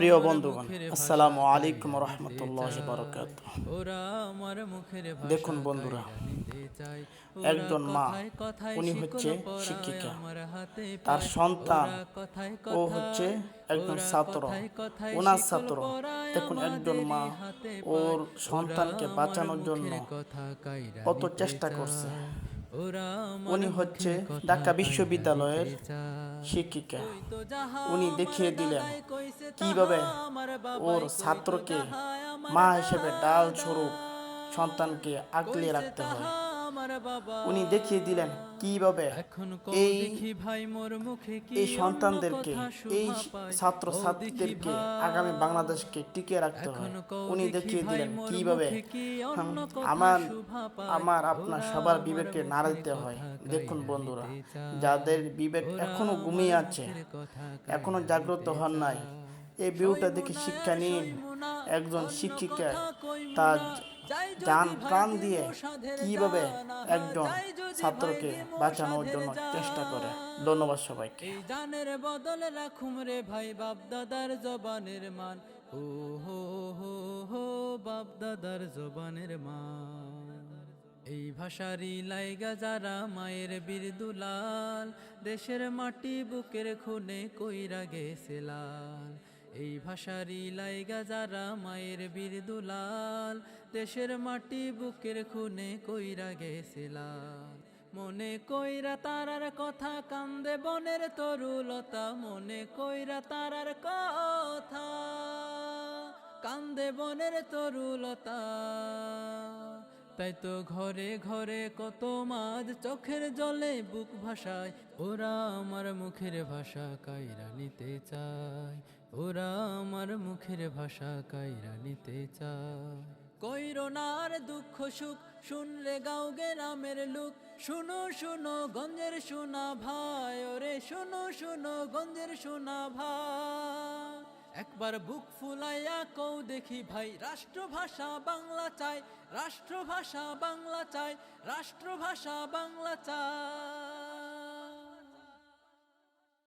প্রিয় বন্ধুগণ আসসালামু আলাইকুম রহমতুল্লাহ বরকাত দেখুন বন্ধুরা। একজন মা, উনি হচ্ছে শিক্ষিকা। তার সন্তান ও হচ্ছে একজন ছাত্র ওনার ছাত্র দেখুন একজন মা ওর সন্তানকে বাঁচানোর জন্য কত চেষ্টা করছে। উনি হচ্ছে ঢাকা বিশ্ববিদ্যালয়ের শিক্ষিকা উনি দেখিয়ে দিলেন কীভাবে ওর ছাত্রকে মা হিসেবে ডাল স্বরূপ সন্তানকে আগলে রাখতে হয়। উনি দেখিয়ে দিলেন কীভাবে? এই এই সন্তানদেরকে এই। ছাত্র ছাত্রীদেরকে আগামী বাংলাদেশকে টিকিয়ে রাখতে হয় উনি দেখিয়ে দিলেন কীভাবে? আমার আমার আপনার সবার বিবেককে মুখের নাড়াইতে হয়। দেখুন বন্ধুরা যাদের বিবেক এখনও ঘুমিয়ে আছে এখনও জাগ্রত হন নাই। এই ভিউটা সইব দেখে শিক্ষা নিন। একজন শিক্ষিকা তার যান প্রাণ দিয়ে কীভাবে একজন ছাত্রকে বাঁচানোর জন্য চেষ্টা করে। ধন্যবাদ সবাইকে। জানের বদলে রাখুম রে ভাই বাপ দাদার জবানের মান। ও হো হো হো বাপ দাদার জবানের মান। এই ভাষারই লাইগা যারা মায়ের বীর দুলাল দেশের মাটি বুকের খুনে কইরা গেছে লাল। এই ভাষারই লাইগা যারা মায়ের বীর দুলাল, দেশের মাটি বুকের খুনে কইরা গেছে মনে কইরা তারার কথা কান্দে বনের তরুলতা, মনে কইরা তারার কথা কান্দে বনের তরুলতা। তাই তো ঘরে ঘরে কত মাঝ চোখের জলে বুক ভাষায় ওরা আমার মুখের ভাষা কাইরা নিতে চায়। ওরা আমার মুখের ভাষা কাইরা নিতে চায়। কৈরনার দুঃখ সুখ, শুনলে গাও গ্রামের লোক। শুনো শুনো গঞ্জের শোনা ভাই, ওরে শুনো শুনো গঞ্জের শোনা ভাই। একবার বুক ফুলাইয়া কও দেখি ভাই, রাষ্ট্রভাষা বাংলা চাই, রাষ্ট্রভাষা বাংলা চাই, রাষ্ট্রভাষা বাংলা চাই।